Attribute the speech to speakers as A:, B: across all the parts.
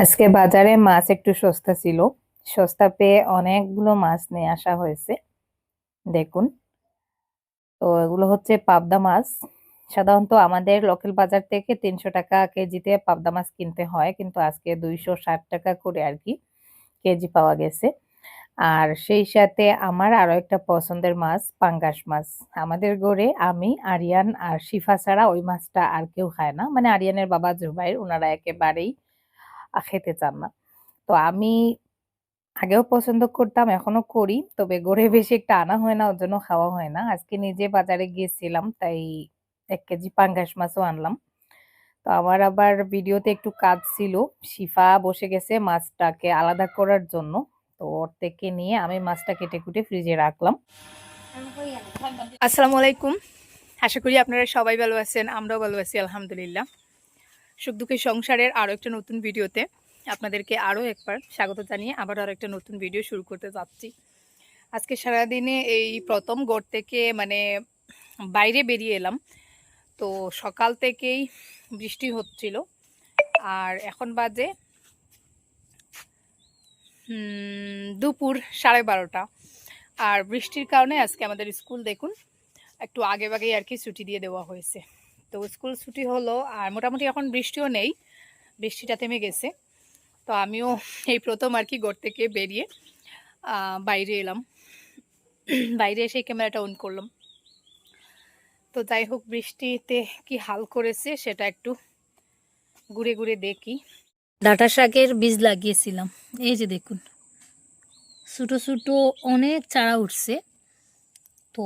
A: আজকে বাজারে মাছ একটু সস্তা ছিল। সস্তা পেয়ে অনেকগুলো মাছ নিয়ে আসা হয়েছে। দেখুন। তো এগুলো হচ্ছে পাবদা মাছ। সাধারণত আমাদের লোকাল বাজার থেকে তিনশো টাকা কেজিতে পাবদা মাছ কিনতে হয়। কিন্তু আজকে দুইশো ষাট টাকা করে আর কি কেজি পাওয়া গেছে। আর সেই সাথে আমার আরও একটা পছন্দের মাছ, পাঙ্গাস মাছ। আমাদের ঘরে আমি, আরিয়ান আর শিফা ছাড়া ওই মাছটা আর কেউ খায় না। মানে আরিয়ানের বাবা জুবাইর ওনারা একেবারেই খেতে চান না। তো আমি আগেও পছন্দ করতাম, এখনও করি। তবে গড়ে বেশি একটা আনা হয় না, ওর জন্য খাওয়া হয় না। আজকে নিজে বাজারে গিয়েছিলাম, তাই এক কেজি পাঙ্গাস মাছও আনলাম। তো আমার আবার ভিডিওতে একটু কাজ ছিল। শিফা বসে গেছে মাছটাকে আলাদা করার জন্য। তো ওর থেকে নিয়ে আমি মাছটা কেটে-কুটে ফ্রিজে রাখলাম।
B: আসসালামু আলাইকুম আশা করি আপনারা সবাই ভালো আছেন আমরাও ভালো আছি আলহামদুলিল্লাহ সুখ দুঃখের সংসারের আরও একটা নতুন ভিডিওতে আপনাদেরকে আরও একবার স্বাগত জানিয়ে আবার আরও একটা নতুন ভিডিও শুরু করতে যাচ্ছি। আজকে সারাদিনে এই প্রথম গড় থেকে মানে বাইরে বেরিয়ে এলাম। তো সকাল থেকেই বৃষ্টি হচ্ছিল। আর এখন বাজে দুপুর সাড়ে বারোটা। আর বৃষ্টির কারণে আজকে আমাদের স্কুল দেখুন, একটু আগে আগেই আর কি ছুটি দিয়ে দেওয়া হয়েছে। তো স্কুল ছুটি হলো আর মোটামুটি এখন বৃষ্টিও নেই। বৃষ্টিটা থেমে গেছে। তো আমিও এই প্রথম আর কি ঘর থেকে বেরিয়ে বাইরে এলাম। বাইরে এসে ক্যামেরাটা অন করলাম। তো যাই হোক, বৃষ্টিতে কি হাল করেছে সেটা একটু ঘুরে ঘুরে দেখি। ডাটা শাকের বীজ লাগিয়েছিলাম। এই যে দেখুন, ছোটো ছোটো অনেক চারা উঠছে। তো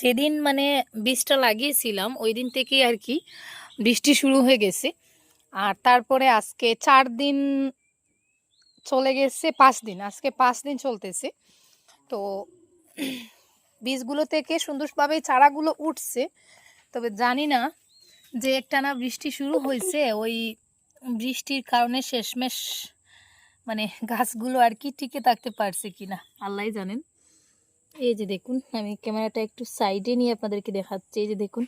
B: যেদিন মানে বীজটা লাগিয়েছিলাম ওই দিন থেকেই আর কি বৃষ্টি শুরু হয়ে গেছে। আর তারপরে আজকে চার দিন চলে গেছে, পাঁচ দিন, আজকে পাঁচ দিন চলতেছে। তো বীজগুলো থেকে সুন্দরভাবে চারাগুলো উঠছে, তবে জানি না যে একটানা বৃষ্টি শুরু হয়েছে, ওই বৃষ্টির কারণে শেষমেশ মানে গাছগুলো আর কি টিকে থাকতে পারছে কিনা আল্লাহ জানেন। এই যে দেখুন, আমি ক্যামেরাটা একটু সাইডে নিয়ে আপনাদেরকে দেখাচ্ছি। এই যে দেখুন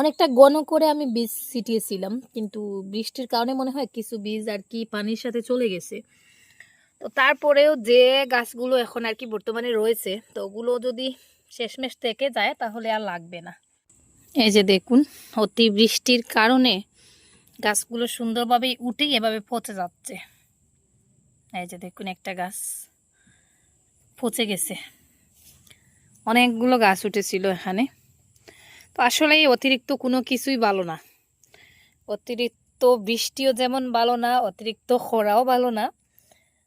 B: অনেকটা ঘন করে আমি বীজ ছিটিয়েছিলাম, কিন্তু বৃষ্টির কারণে মনে হয় কিছু বীজ আর কি পানির সাথে চলে গেছে। তো তারপরেও যে গাছগুলো এখন আর কি বর্তমানে রয়েছে, তো ওগুলো যদি শেষমেশ থেকে যায়, তাহলে আর লাগবে না। এই যে দেখুন, অতি বৃষ্টির কারণে গাছগুলো সুন্দরভাবেই উঠে এভাবে পচে যাচ্ছে। এই যে দেখুন একটা গাছ। পচে গেছে। অনেকগুলো গাছ উঠেছিল এখানে। তো আসলে অতিরিক্ত কোনো কিছুই ভালো না। অতিরিক্ত বৃষ্টিও যেমন ভালো না, অতিরিক্ত খরাও ভালো না,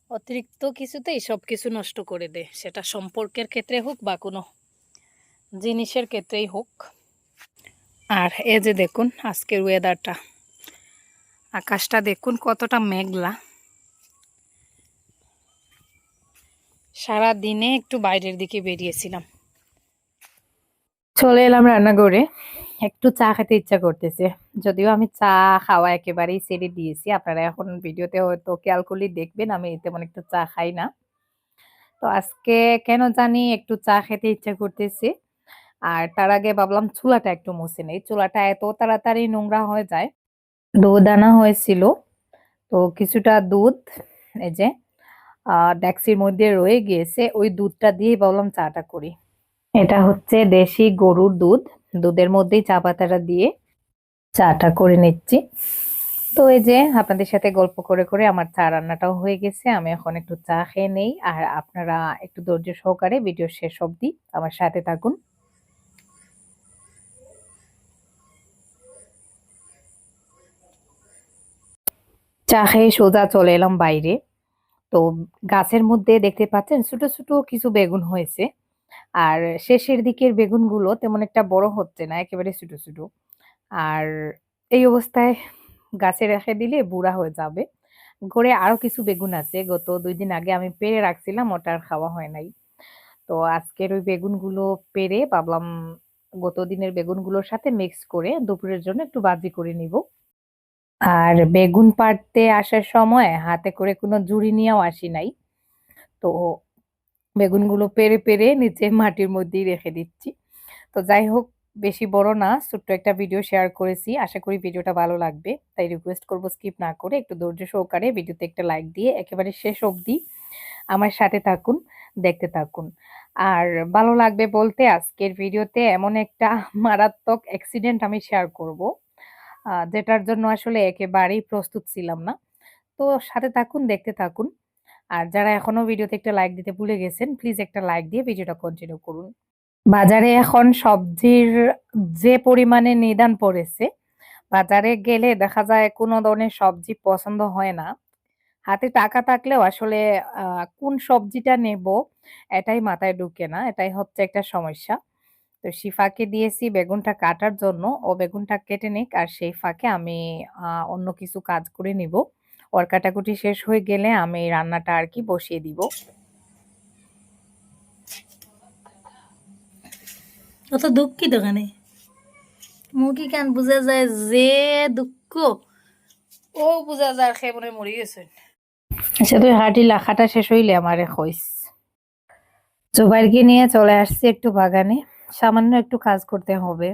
B: অতিরিক্ত কিছুতেই সব কিছু নষ্ট করে দেয়। সেটা সম্পর্কের ক্ষেত্রে হোক বা কোনো জিনিসের ক্ষেত্রেই হোক। আর এ যে দেখুন, আজকের ওয়েদারটা আকাশটা দেখুন কতটা মেঘলা। সারা দিনে একটু বাইরের দিকে বেরিয়েছিলাম
A: চলে এলাম রান্নাঘরে। একটু চা খেতে ইচ্ছা করতেছে। যদিও আমি চা খাওয়া একেবারেই ছেড়ে দিয়েছি। আপনারা এখন ভিডিওতে হয়তো খেয়াল করলেই দেখবেন, আমি তেমন একটু চা খাই না। তো আজকে কেন জানি একটু চা খেতে ইচ্ছা করতেছে। আর তার আগে ভাবলাম চুলাটা একটু মুছে নেই। চুলাটা এত তাড়াতাড়ি নোংরা হয়ে যায়। দুধ আনা হয়েছিল। তো কিছুটা দুধ, এই যে আহ ডেক্সির মধ্যে রয়ে গিয়েছে। ওই দুধটা দিয়েই বললাম চাটা করি। এটা হচ্ছে দেশি গরুর দুধ। দুধের মধ্যেই চা পাতাটা দিয়ে চাটা করে নিচ্ছি। তো এই যে আপনাদের সাথে গল্প করে করে আমার চা রান্নাটাও হয়ে গেছে। আমি এখন একটু চা খেয়ে নেই। আর আপনারা একটু ধৈর্য সহকারে ভিডিও শেষ অবধি আমার সাথে থাকুন। চা খেয়ে সোজা চলে এলাম বাইরে। তো গাছের মধ্যে দেখতে পাচ্ছেন ছোট, ছোট কিছু বেগুন হয়েছে। আর শেষের দিকের বেগুনগুলো তেমন একটা বড় হচ্ছে না, একেবারে ছোট, ছোট। আর এই অবস্থায় গাছে রেখে দিলে বুড়া হয়ে যাবে। ঘরে আরও কিছু বেগুন আছে। গত দুই দিন আগে আমি পেরে রাখছিলাম, ওটা আর খাওয়া হয় নাই। তো আজকের ওই বেগুনগুলো পেরে ভাবলাম গত দিনের বেগুনগুলোর সাথে মিক্স করে দুপুরের জন্য একটু বাজি করে নিব। আর বেগুন পাড়তে আসার সময় হাতে করে কোনো জুড়ি নিয়েও আসি নাই। তো বেগুনগুলো পেরে পেরে নিচে মাটির মধ্যেই রেখে দিচ্ছি। তো যাই হোক, বেশি বড় না, ছোট্ট একটা ভিডিও শেয়ার করেছি আশা করি ভিডিওটা ভালো লাগবে তাই রিকোয়েস্ট করব স্কিপ না করে একটু ধৈর্য সহকারে ভিডিওতে একটা লাইক দিয়ে একেবারে শেষ অবধি আমার সাথে থাকুন, দেখতে থাকুন আর ভালো লাগবে বলতে আজকের ভিডিওতে এমন একটা মারাত্মক অ্যাক্সিডেন্ট আমি শেয়ার করব যেটার জন্য আসলে একেবারেই প্রস্তুত ছিলাম না। তো সাথে থাকুন, দেখতে থাকুন। আর যারা এখনও ভিডিওতে একটা লাইক দিতে ভুলে গেছেন, প্লিজ একটা লাইক দিয়ে ভিডিওটা কন্টিনিউ করুন। বাজারে এখন সবজির যে পরিমাণে নিদান পড়েছে, বাজারে গেলে দেখা যায় কোনো ধরনের সবজি পছন্দ হয় না। হাতে টাকা থাকলেও আসলে কোন সবজিটা নেব, এটাই মাথায় ঢুকে না, এটাই হচ্ছে একটা সমস্যা। তো শিফাকে দিয়েছি বেগুনটা কাটার জন্য। ও বেগুনটা কেটে নিক আর সেই ফাঁকে আমি আহ, অন্য কিছু কাজ করে নিব। ওর কাটাকুটি শেষ হয়ে গেলে আমি রান্নাটা আর কি বসিয়ে দিব।
B: অত দুঃখ কি দোকানে মুখি কেন বুঝা যায় যে দুঃখ? ও বুঝা যায় খেয়ে মনে মরে গেছে।
A: আচ্ছা তুই হাঁটি লাখাটা শেষ হইলে আমারে কইস। জুবাইরকে নিয়ে চলে আসছি একটু বাগানে। সামান্য একটু কাজ করতে হবে।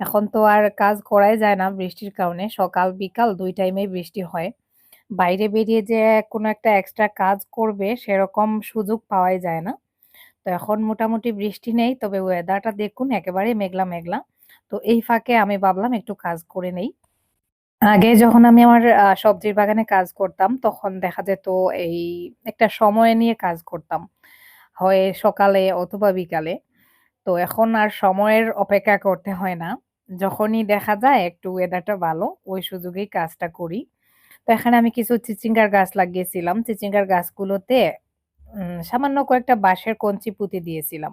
A: এখন তো আর কাজ করাই যায় না বৃষ্টির কারণে। সকাল, বিকাল দুই টাইমে বৃষ্টি হয়। বাইরে বেরিয়ে যে কোনো একটা এক্সট্রা কাজ করবে সেরকম সুযোগ পাওয়াই যায় না। তো এখন মোটামুটি বৃষ্টি নেই, তবে ওয়েদারটা দেখুন একেবারে মেঘলা মেঘলা। তো এই ফাঁকে আমি ভাবলাম একটু কাজ করে নেই। আগে যখন আমি আমার সবজির বাগানে কাজ করতাম, তখন দেখা যেত এই একটা সময় নিয়ে কাজ করতাম। হয় সকালে অথবা বিকালে। তো এখন আর সময়ের অপেক্ষা করতে হয় না। যখনই দেখা যায় একটু ওয়েদারটা ভালো, ওই সুযোগেই কাজটা করি। তো এখানে আমি কিছু চিচিঙ্গার গাছ লাগিয়েছিলাম। চিচিঙ্গার গাছগুলোতে সামান্য কয়েকটা বাঁশের কঞ্চি পুঁতে দিয়েছিলাম।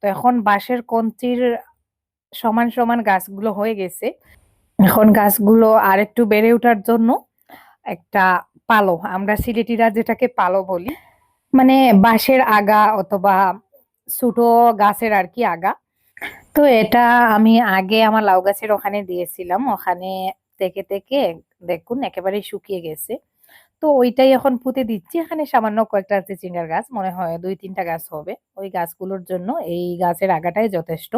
A: তো এখন বাঁশের কঞ্চির সমান সমান গাছগুলো হয়ে গেছে। এখন গাছগুলো আর একটু বেড়ে ওঠার জন্য একটা পালো, আমরা সিলেটিরা যেটাকে পালো বলি মানে বাঁশের আগা অথবা ছোট গাছের আর কি আগা। তো এটা আমি আগে আমার লাউ গাছের ওখানে দিয়েছিলাম। ওখানে থেকে থেকে দেখুন একেবারে শুকিয়ে গেছে। তো ওইটাই এখন পুঁতে দিচ্ছি। এখানে সামান্য কয়েকটা চিচিঙ্গার গাছ। মনে হয় দুই তিনটা গাছ হবে। ওই গাছগুলোর জন্য এই গাছের আগাটাই যথেষ্ট।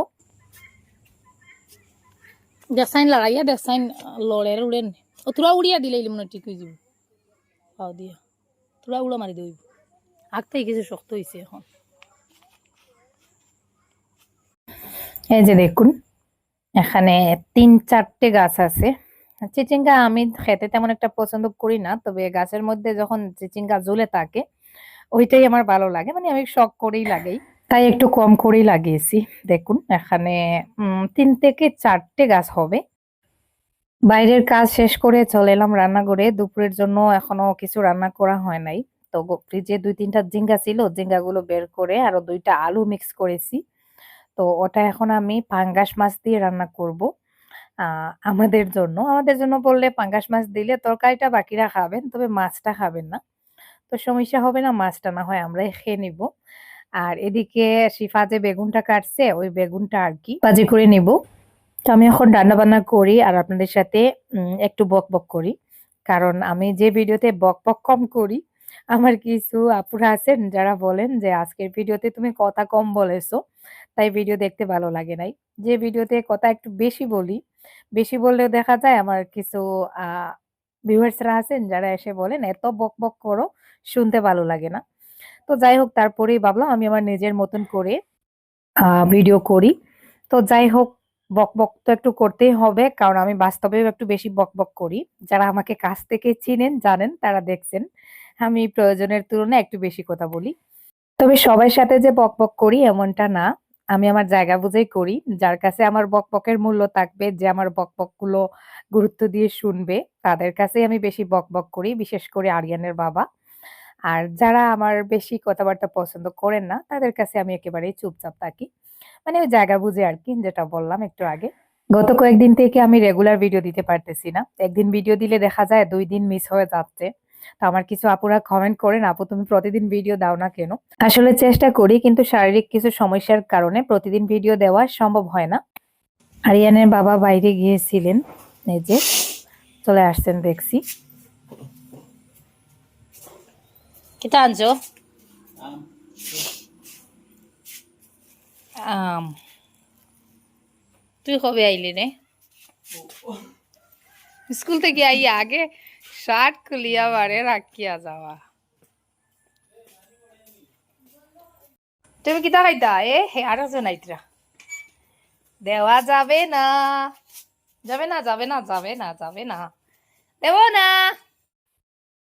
B: ডেসাইন লাগাইয়া ডেসাইন লড়ের উড়েন ও তোরা উড়িয়া দিলে মনে ঠিক হয়ে যাব। দিয়া। তোরা উড়া মারি দইব আগ কিছু শক্ত হয়েছে এখন।
A: এই যে দেখুন, এখানে তিন চারটে গাছ আছে। চিচিঙ্গা আমি খেতে তেমন একটা পছন্দ করি না, তবে গাছের মধ্যে যখন চিচিঙ্গা জ্বলে থাকে, ওইটাই আমার ভালো লাগে। মানে আমি শখ করেই লাগাই। তাই একটু কম করেই লাগিয়েছি। দেখুন, এখানে তিন থেকে চারটে গাছ হবে। বাইরের কাজ শেষ করে চলে এলাম রান্নাঘরে। দুপুরের জন্য এখনও কিছু রান্না করা হয় নাই। তো ফ্রিজে দুই তিনটা জিঙ্গা ছিল। জিঙ্গাগুলো বের করে আরও দুইটা আলু মিক্স করেছি। তো ওটা এখন আমি পাঙ্গাস মাছ দিয়ে রান্না করব। আমাদের জন্য। আমাদের জন্য বললে পাঙ্গাস মাছ দিলে তরকারিটা বাকিরা খাবেন, তবে মাছটা খাবেন না। তো সমস্যা হবে না, মাছটা না হয় আমরাই খেয়ে নিব। আর এদিকে শিফা যে বেগুনটা কাটছে, ওই বেগুনটা আর কি ভাজি করে নিব। তো আমি এখন রান্না বান্না করি আর আপনাদের সাথে একটু বক বক করি। কারণ আমি যে ভিডিওতে বক বক কম করি, আমার কিছু আপুরা আছেন যারা বলেন যে, আজকের ভিডিওতে তুমি কথা কম বলেছ। তাই ভিডিও দেখতে ভালো লাগে নাই। যে ভিডিওতে কথা একটু বেশি বলি, বেশি বললেও দেখা যায় আমার কিছু ভিউয়ার্সরা আছেন যারা এসে বলেন, এত বক বক করো, শুনতে ভালো লাগে না। তো যাই হোক, তারপরেই ভাবলাম আমি আমার নিজের মতন করে ভিডিও করি। তো যাই হোক, বক বক তো একটু করতেই হবে, কারণ আমি বাস্তবেও একটু বেশি বক বক করি। যারা আমাকে কাছ থেকে চিনেন, জানেন, তারা দেখছেন। আমি প্রয়োজনের তুলনায় একটু বেশি কথা বলি। তবে সবার সাথে যে বক বক করি, এমনটা না। আমি আমার জায়গা বুঝেই করি। যার কাছে আমার বকবকের মূল্য থাকবে, যে আমার বক বকগুলো গুরুত্ব দিয়ে শুনবে, তাদের কাছেই আমি বেশি বক বক করি, বিশেষ করে আরিয়ানের বাবা। আর যারা আমার বেশি কথাবার্তা পছন্দ করেন না, তাদের কাছে আমি একেবারেই চুপচাপ থাকি। মানে ওই জায়গা বুঝে আর কি, যেটা বললাম একটু আগে। গত কয়েকদিন থেকে আমি রেগুলার ভিডিও দিতে পারতেছি না। একদিন ভিডিও দিলে দেখা যায় দুই দিন মিস হয়ে যাচ্ছে। তো আমার কিছু আপুরা কমেন্ট করেন আপু তুমি প্রতিদিন ভিডিও দাও না কেন? আসলে চেষ্টা করি কিন্তু শারীরিক কিছু সমস্যার কারণে প্রতিদিন ভিডিও দেওয়া সম্ভব হয় না। আরিয়ানের বাবা বাইরে গিয়েছিলেন এই যে চলে আসছেন দেখছি।
B: কিতা আনছো?
A: আম।
B: তুই কবে আইলি রে? স্কুল থেকে আই আগে শার্ট খুলিয়া বারে রাখিয়া যাওয়া তুমি কিতা খাইতা? এ, হে, আরও জনাইতরা দেওয়া যাবে না। যাবে না যাবে না যাবে না যাবে না। দেব না।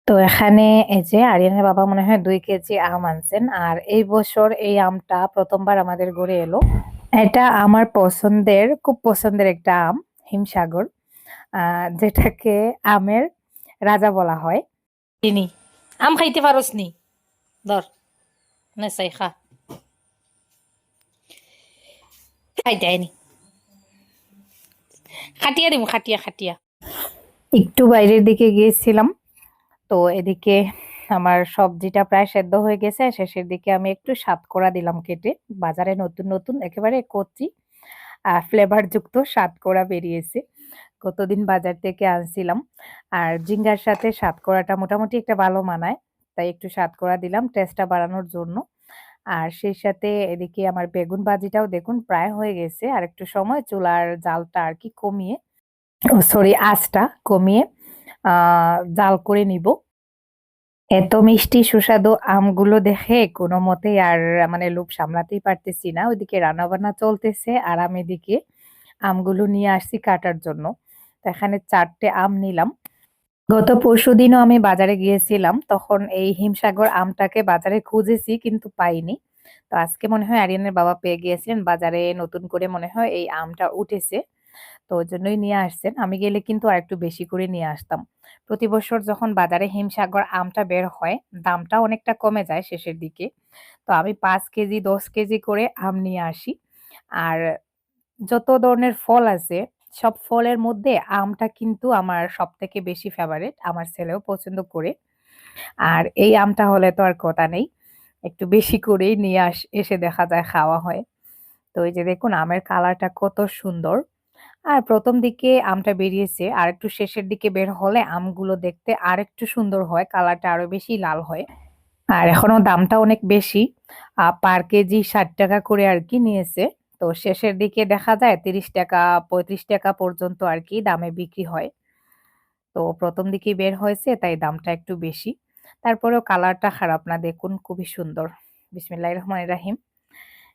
A: তো এখানে এই যে আরিয়ানের বাবা মনে হয় দুই কেজি আম আনছেন, আর এই বছর এই আমটা প্রথমবার আমাদের ঘরে এলো। এটা আমার পছন্দের, খুব পছন্দের একটা আম, হিমসাগর। যেটাকে আমের রাজা বলা হয়।
B: চিনি আম খাইতে পারোস নি। ধর না সাই খা। খাইতে আইনি। খাটিয়া দিম খাটিয়া খাটিয়া।
A: একটু বাইরের দিকে গিয়েছিলাম তো এদিকে আমার সবজিটা প্রায় সেদ্ধ হয়ে গেছে। শেষের দিকে আমি একটু সাতকরা দিলাম কেটে। বাজারে নতুন নতুন একেবারে কচি ফ্লেভার যুক্ত সাতকরা বেরিয়েছে। কতদিন বাজার থেকে আনছিলাম। আর জিঙ্গার সাথে সাতকরাটা মোটামুটি একটা ভালো মানায়, তাই একটু সাতকরা দিলাম টেস্টটা বাড়ানোর জন্য। আর সেই সাথে এদিকে আমার বেগুন ভাজিটাও দেখুন প্রায় হয়ে গেছে, আর একটু সময় চুলার জালটা আর কি কমিয়ে সরি আঁচটা কমিয়ে জাল করে নিব। এত মিষ্টি সুস্বাদু আমগুলো দেখে কোনো মতেই আর মানে লোভ সামলাতেই পারতেছি না। ওইদিকে রান্না বান্না চলতেছে, আর আমি এদিকে আমগুলো নিয়ে আসছি কাটার জন্য। তো এখানে চারটে আম নিলাম। গত পরশুদিনও আমি বাজারে গিয়েছিলাম, তখন এই হিমসাগর আমটাকে বাজারে খুঁজেছি কিন্তু পাইনি। তো আজকে মনে হয় আরিয়ানের বাবা পেয়ে গিয়েছিলেন, বাজারে নতুন করে মনে হয় এই আমটা উঠেছে। তো ওই জন্যই নিয়ে আসছেন। আমি গেলে কিন্তু আর একটু বেশি করে নিয়ে আসতাম। প্রতি বছর যখন বাজারে হিমসাগর আমটা বের হয়, দামটা অনেকটা কমে যায় শেষের দিকে। তো আমি পাঁচ কেজি, দশ কেজি করে আম নিয়ে আসি। আর যত ধরনের ফল আছে সব ফলের মধ্যে আমটা কিন্তু আমার সব থেকে বেশি ফেভারিট আমার ছেলেও পছন্দ করে। আর এই আমটা হলে তো আর কথা নেই, একটু বেশি করেই নিয়ে আস, এসে দেখা যায় খাওয়া হয়। তো এই যে দেখুন, আমের কালারটা কত সুন্দর। আর প্রথম দিকে আমটা বেরিয়েছে, আর একটু শেষের দিকে বের হলে আমগুলো দেখতে আর একটু সুন্দর হয়, কালারটা আরও বেশি লাল হয়। আর এখনও দামটা অনেক বেশি পার কেজি ষাট টাকা করে আর কি নিয়েছে। তো শেষের দিকে দেখা যায় তিরিশ টাকা, পঁয়ত্রিশ টাকা পর্যন্ত আর কি দামে বিক্রি হয়। তো প্রথম দিকে বের হয়েছে, তাই দামটা একটু বেশি। তারপরেও কালারটা খারাপ না, দেখুন খুবই সুন্দর। বিসমিল্লাহির রহমানির রাহিম।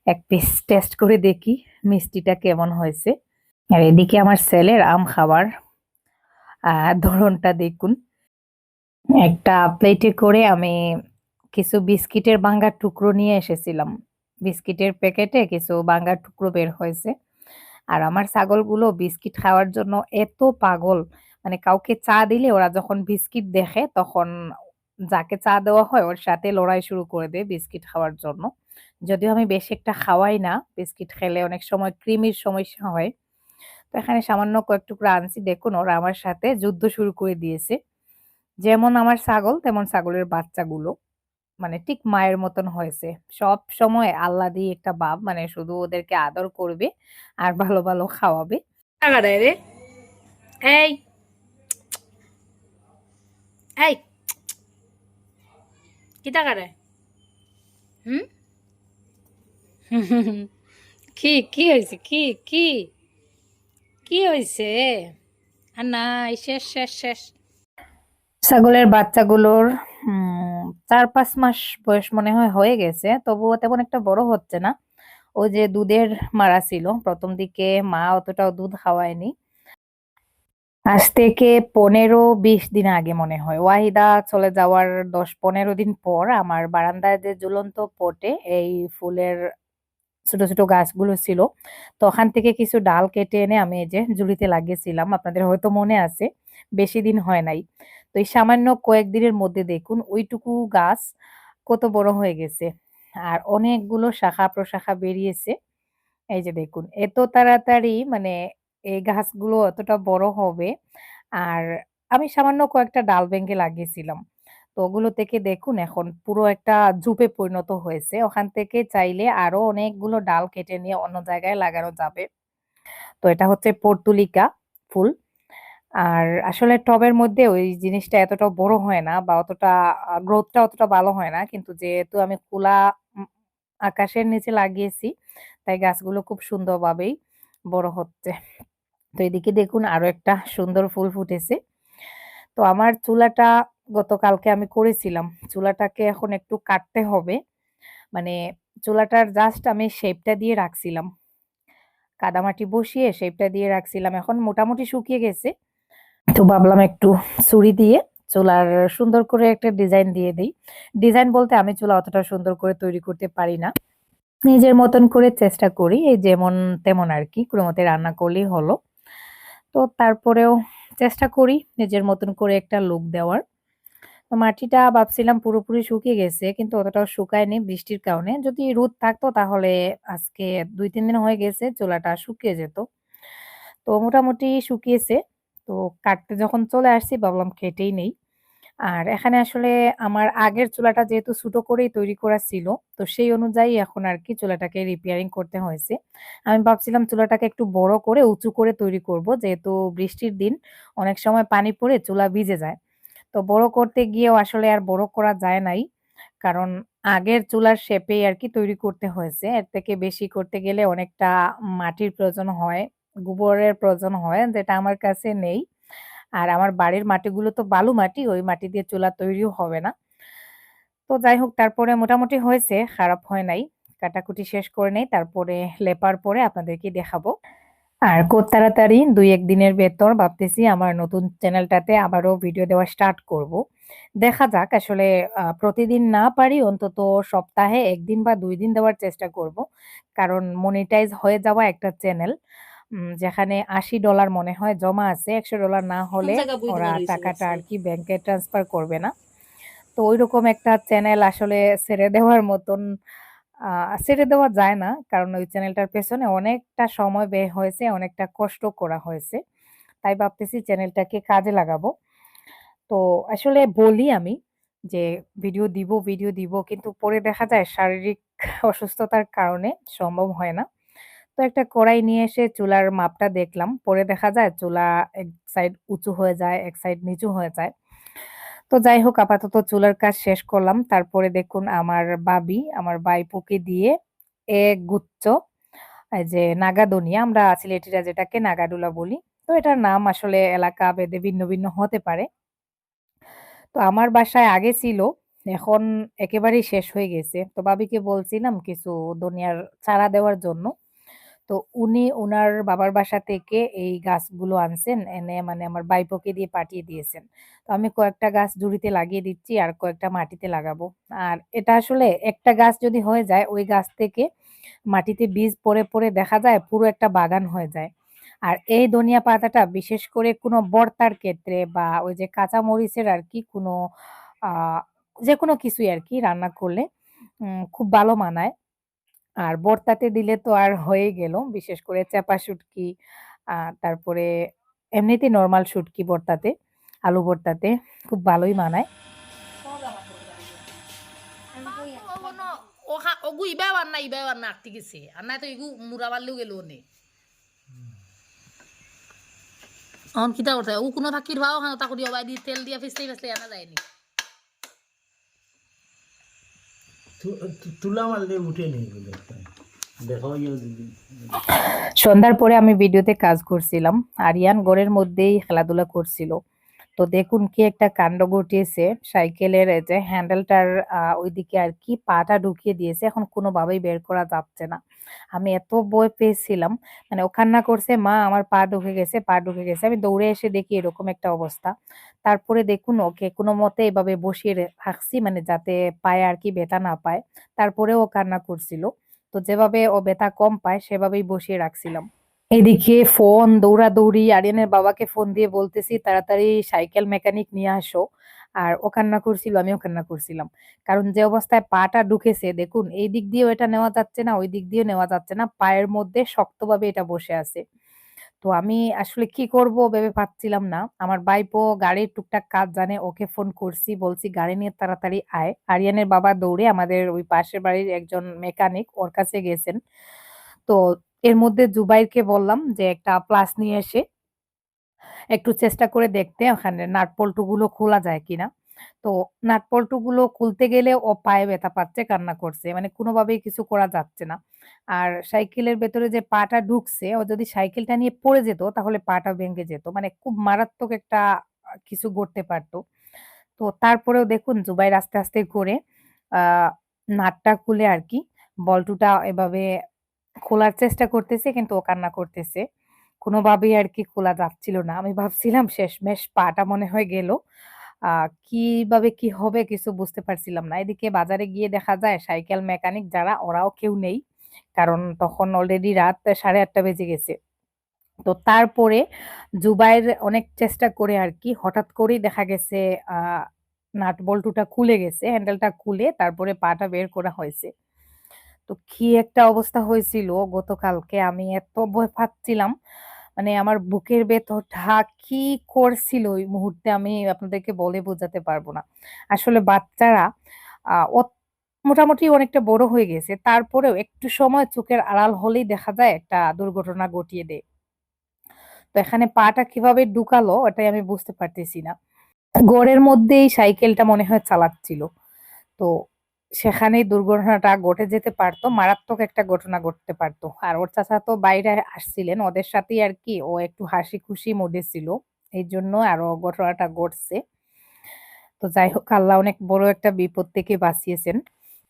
A: এক পিস টেস্ট করে দেখি মিষ্টিটা কেমন হয়েছে। আর এদিকে আমার ছেলের আম খাবার ধরনটা দেখুন। একটা প্লেটে করে আমি কিছু বিস্কিটের বাঙ্গার টুকরো নিয়ে এসেছিলাম। বিস্কিটের প্যাকেটে কিছু বাঙ্গার টুকরো বের হয়েছে। আর আমার ছাগলগুলো বিস্কিট খাওয়ার জন্য এত পাগল মানে কাউকে চা দিলে ওরা যখন বিস্কিট দেখে তখন যাকে চা দেওয়া হয় ওর সাথে লড়াই শুরু করে দেয় বিস্কিট খাওয়ার জন্য। যদিও আমি বেশি একটা খাওয়াই না, বিস্কিট খেলে অনেক সময় কৃমির সমস্যা হয়। তো এখানে সামান্য কয়েক টুকরা আনছি, দেখুন ওরা আমার সাথে যুদ্ধ শুরু করে দিয়েছে। যেমন আমার ছাগল, তেমন ছাগলের বাচ্চাগুলো। মানে ঠিক মায়ের মতন হয়েছে। সব সময় আল্লাহ দিয়ে একটা বাপ মানে শুধু ওদেরকে আদর করবে আর ভালো ভালো খাওয়াবে।
B: টাকা দেয় রে। এই এই কি টাকা দেয়? হুম? কি কি হয়েছে? কি কি? কি হয়েছে? আর নাই শেষ শেষ শেষ।
A: ছাগলের বাচ্চাগুলোর উম, চার পাঁচ মাস বয়স মনে হয় হয়ে গেছে, তবুও তেমন একটা বড় হচ্ছে না। ও যে দুধের মারা ছিল, প্রথম দিকে মা অতটাও দুধ খাওয়ায়নি। আজ থেকে পনেরো বিশ দিন আগে মনে হয়। ওয়াহিদা চলে যাওয়ার দশ পনেরো দিন পর আমার বারান্দায় যে ঝুলন্ত পটে, এই ফুলের ছোট ছোট গাছগুলো ছিল, তো ওখান থেকে কিছু ডাল কেটে এনে আমি এই যে ঝুড়িতে লাগিয়েছিলাম। আপনাদের হয়তো মনে আছে, বেশি দিন হয় নাই। তো এই সামান্য কয়েকদিনের মধ্যে দেখুন ওইটুকু গাছ কত বড় হয়ে গেছে। আর অনেকগুলো শাখা প্রশাখা বেরিয়েছে। এই যে দেখুন, এত তাড়াতাড়ি মানে এই গাছগুলো অতটা বড় হবে। আর আমি সামান্য কয়েকটা ডাল ভেঙে লাগিয়েছিলাম। তো ওগুলো থেকে দেখুন এখন পুরো একটা ঝুপে পরিণত হয়েছে। ওখান থেকে চাইলে আরও অনেকগুলো ডাল কেটে নিয়ে অন্য জায়গায় লাগানো যাবে। তো এটা হচ্ছে পর্তুলিকা ফুল। আর আসলে টবের মধ্যে ওই জিনিসটা এতটা বড় হয় না বা অতটা গ্রোথটা অতটা ভালো হয় না। কিন্তু যেহেতু আমি খোলা আকাশের নিচে লাগিয়েছি, তাই গাছগুলো খুব সুন্দরভাবেই বড় হচ্ছে। তো এদিকে দেখুন আরও একটা সুন্দর ফুল ফুটেছে। তো আমার চুলাটা গতকালকে আমি করেছিলাম। চুলাটাকে এখন একটু কাটতে হবে। মানে চুলাটার জাস্ট আমি শেপটা দিয়ে রাখছিলাম। কাদামাটি বসিয়ে শেপটা দিয়ে রাখছিলাম। এখন মোটামুটি শুকিয়ে গেছে। তো ভাবলাম একটু ছুরি দিয়ে চুলার সুন্দর করে একটা ডিজাইন দিয়ে দিই। ডিজাইন বলতে আমি চুলা অতটা সুন্দর করে তৈরি করতে পারি না। নিজের মতন করে চেষ্টা করি, এই যেমন তেমন আর কি, কোনো মতে রান্না করলেই হলো। তো তারপরেও চেষ্টা করি নিজের মতন করে একটা লুক দেওয়ার। তো মাটিটা ভাবছিলাম পুরোপুরি শুকিয়ে গেছে, কিন্তু অতটাও শুকায়নি বৃষ্টির কারণে। যদি রোদ থাকতো তাহলে আজকে দুই, তিন দিন হয়ে গেছে চুলাটা শুকিয়ে যেত। তো মোটামুটি শুকিয়েছে। তো কাটতে যখন চলে আসছি ভাবলাম কেটেই নেই। আর এখানে আসলে আমার আগের চুলাটা যেহেতু ছোট করেই তৈরি করা ছিল, তো সেই অনুযায়ী এখন আর কি চুলাটাকে রিপেয়ারিং করতে হয়েছে। আমি ভাবছিলাম চুলাটাকে একটু বড় করে উঁচু করে তৈরি করব, যেহেতু বৃষ্টির দিন অনেক সময় পানি পড়ে চুলা ভিজে যায়। তো বড় করতে গিয়েও আসলে আর বড় করা যায় নাই, কারণ আগের চুলার শেপেই আর কি তৈরি করতে হয়েছে। এর থেকে বেশি করতে গেলে অনেকটা মাটির প্রয়োজন হয়। গোবরের প্রয়োজন হয়, যেটা আমার কাছে নেই। আর আমার বাড়ির মাটিগুলো তো বালু মাটি, ওই মাটি দিয়ে চুলা তৈরিও হবে না। তো যাই হোক, তারপরে মোটামুটি হয়েছে, খারাপ হয় নাই। কাটাকুটি শেষ করে নেই, তারপরে লেপার পরে আপনাদেরকে দেখাবো। আর খুব তাড়াতাড়ি দুই এক দিনের ভেতর ভাবতেছি আমার নতুন চ্যানেলটাতে আবারও ভিডিও দেওয়া স্টার্ট করব। দেখা যাক, আসলে প্রতিদিন না পারি, অন্তত সপ্তাহে একদিন বা দুই দিন দেওয়ার চেষ্টা করব। কারণ মনিটাইজ হয়ে যাওয়া একটা চ্যানেল। যেখানে আশি ডলার মনে হয় জমা আছে একশো ডলার না হলে ওরা টাকাটা আর কি ব্যাংকে ট্রান্সফার করবে না। তো ওইরকম একটা চ্যানেল আসলে ছেড়ে দেওয়ার মতন ছেড়ে দেওয়া যায় না কারণ ওই চ্যানেলটার পেছনে অনেকটা সময় ব্যয় হয়েছে অনেকটা কষ্ট করা হয়েছে। তাই ভাবতেছি চ্যানেলটাকে কাজে লাগাবো। তো আসলে বলি আমি যে ভিডিও দিব ভিডিও দিব কিন্তু পরে দেখা যায় শারীরিক অসুস্থতার কারণে সম্ভব হয় না। তো একটা কড়াই নিয়ে এসে চুলার মাপটা দেখলাম। পরে দেখা যায় চুলা এক সাইড উঁচু হয়ে যায়, এক সাইড নিচু হয়ে যায়। তো যাই হোক, আপাতত চুলার কাজ শেষ করলাম। তারপরে দেখুন আমার বাবি, আমার বাইপুকে দিয়ে এক গুচ্ছ যে নাগাদনিয়া, আমরা সিলেটিরা যেটাকে নাগাডুলা বলি। তো এটার নাম আসলে এলাকা ভেদে ভিন্ন ভিন্ন হতে পারে। তো আমার বাসায় আগে ছিল, এখন একেবারেই শেষ হয়ে গেছে। তো বাবিকে বলছিলাম কিছু দুনিয়ার চারা দেওয়ার জন্য। তো উনি ওনার বাবার বাসা থেকে এই গাছগুলো আনছেন, এনে মানে আমার বাইপোকে দিয়ে পাঠিয়ে দিয়েছেন। তো আমি কয়েকটা গাছ জুড়িতে লাগিয়ে দিচ্ছি আর কয়েকটা মাটিতে লাগাবো। আর এটা আসলে একটা গাছ যদি হয়ে যায়, ওই গাছ থেকে মাটিতে বীজ পড়ে পড়ে দেখা যায় পুরো একটা বাগান হয়ে যায়। আর এই ধনিয়া পাতাটা বিশেষ করে কোনো বর্তার ক্ষেত্রে বা ওই যে কাঁচা মরিচের আর কি কোনো যে কোনো কিছুই আর কি রান্না করলে খুব ভালো মানায়। আর ভর্তাতে দিলে তো আর হয়ে গেল। বিশেষ করে চাপা শুটকি তারপরে এমনিতে নর্মাল শুটকি ভর্তাতে আলু ভর্তাতে খুব ভালোই মানায়।
C: ono oha ogu ibe warna ibe warna akti gese anna to igu mura ballu gelo ne অন কিতা করতে ও কোনো থাকির ভাও হ্যাঁ তা করি অবাই দি তেল দিয়া ফেসলে ফেসলে আনা যায়নি
D: তু- তু- ইয়ে
A: সন্ধ্যার পরে আমি ভিডিওতে কাজ করছিলাম। আরিয়ান গড়ের মধ্যেই খেলাধুলা করছিল। তো দেখুন কি একটা কাণ্ড ঘটিয়েছে। সাইকেলের যে হ্যান্ডেলটার ওইদিকে আর কি পাটা ঢুকিয়ে দিয়েছে। এখন কোনোভাবেই বের করা যাচ্ছে না। আমি এত ভয় পেয়েছিলাম। মানে ও কান্না করছে, মা, আমার পা ঢুকে গেছে, পা ঢুকে গেছে। আমি দৌড়ে এসে দেখি এরকম একটা অবস্থা। তারপরে দেখুন ওকে কোনো মতে এভাবে বসিয়ে রাখছি মানে যাতে পায়ে আর কি ব্যথা না পায়। তারপরে ও কান্না করছিল। তো যেভাবে ও ব্যথা কম পায়, সেভাবেই বসিয়ে রাখছিলাম। এদিকে ফোন, দৌড়াদৌড়ি, আরিয়ানের বাবাকে ফোন দিয়ে বলতেছি, তাড়াতাড়ি সাইকেল মেকানিক নিয়ে আসো। আর ও কান্না করছিল, আমিও কান্না করছিলাম। কারণ যে অবস্থায় পাটা ঢুকেছে, দেখুন, এই দিক দিয়েও এটা নেওয়া যাচ্ছে না, ওই দিক দিয়েও নেওয়া যাচ্ছে না, পায়ের মধ্যে শক্তভাবে এটা বসে আছে। তো আমি আসলে কি করব ভেবে পাচ্ছিলাম না। আমার বাইপো গাড়ির টুকটাক কাজ জানে, ওকে ফোন করছি, বলছি, গাড়ি নিয়ে তাড়াতাড়ি আয়। আরিয়ানের বাবা দৌড়ে আমাদের ওই পাশের বাড়ির একজন মেকানিক ওর কাছে গেছেন। তো এর মধ্যে জুবাইরকে বললাম যে একটা প্লাস নিয়ে এসে একটু চেষ্টা করে দেখতে ওখানে নাটপল্টুগুলো খোলা যায় কিনা তো নাটপল্টুগুলো খুলতে গেলে ও পায়ে ব্যথা পাচ্ছে, কান্না করছে। মানে কোনোভাবেই কিছু করা যাচ্ছে না। আর সাইকেলের ভেতরে যে পাটা ঢুকছে, ও যদি সাইকেলটা নিয়ে পড়ে যেত তাহলে পাটা ভেঙে যেত। মানে খুব মারাত্মক একটা কিছু ঘটতে পারত। তো তারপরেও দেখুন জুবাইর আস্তে, আস্তে করে আ নাটটা খুলে আর কি বল্টুটা এভাবে খোলার চেষ্টা করতেছে, কিন্তু ও কান্না করতেছে। কোনোভাবেই আর কি খোলা যাচ্ছিল না। আমি ভাবছিলাম, শেষ শেষমেশ পাটা মনে হয় গেল। কীভাবে কি হবে কিছু বুঝতে পারছিলাম না। এদিকে বাজারে গিয়ে দেখা যায়, সাইকেল মেকানিক যারা, ওরাও কেউ নেই। কারণ তখন অলরেডি রাত 8:30 বেজে গেছে। তো তারপরে জুবাইয়ের অনেক চেষ্টা করে আর কি, হঠাৎ করেই দেখা গেছে নাট বল্টুটা খুলে গেছে। হ্যান্ডেলটা খুলে তারপরে পাটা বের করা হয়েছে। তো কি একটা অবস্থা হয়েছিল গতকালকে আমি এত ভয় পাচ্ছিলাম। মানে আমার বুকের ভেতরটা কি করছিল ওই মুহূর্তে আমি আপনাদেরকে বলে বোঝাতে পারব না। আসলে বাচ্চারা মোটামুটি অনেকটা বড় হয়ে গেছে। তারপরেও একটু সময় চোখের আড়াল হলেই দেখা যায় একটা দুর্ঘটনা ঘটিয়ে দেয়। তো এখানে পাটা কীভাবে ঢুকালো ওটাই আমি বুঝতে পারতেছি না। ঘরের মধ্যেই সাইকেলটা মনে হয় চালাচ্ছিল। তো সেখানেই দুর্ঘটনাটা ঘটে যেতে পারতো মারাত্মক একটা ঘটনা ঘটতে পারতো আর ওর চাচা তো বাইরে আসছিলেন। ওদের সাথেই আর কি ও একটু হাসি-খুশি মুডে ছিল। এইজন্য আরও ঘটনাটা ঘটছে। তো যাই হোক আল্লাহ অনেক বড় একটা বিপদ থেকে বাঁচিয়েছেন।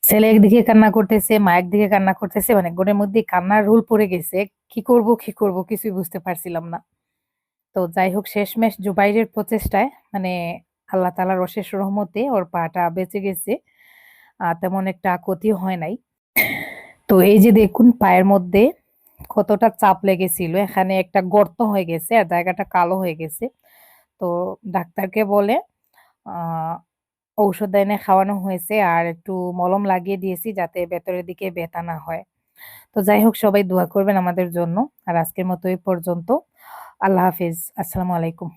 A: ছেলে একদিকে কান্না করতেছে, মা একদিকে কান্না করতেছে। মানে ঘরের মধ্যেই কান্নার রোল পড়ে গেছে। কি করব, কি করব কিছুই বুঝতে পারছিলাম না। তো যাই হোক শেষমেশ জুবাইরের প্রচেষ্টায় মানে আল্লাহ তাআলার অশেষ রহমতে ওর পাটা বেঁচে গেছে। তেমন একটা ক্ষতিও হয় নাই। তো এই যে দেখুন, পায়ের মধ্যে কতটা চাপ লেগেছিল। এখানে একটা গর্ত হয়ে গেছে আর জায়গাটা কালো হয়ে গেছে। তো ডাক্তারকে বলে ঔষধ এনে খাওয়ানো হয়েছে আর একটু মলম লাগিয়ে দিয়েছি যাতে ভেতরের দিকে ব্যথা না হয়। তো যাই হোক, সবাই দোয়া করবেন আমাদের জন্য। আর আজকের মতো এই পর্যন্ত। আল্লাহ হাফিজ আসসালামু আলাইকুম।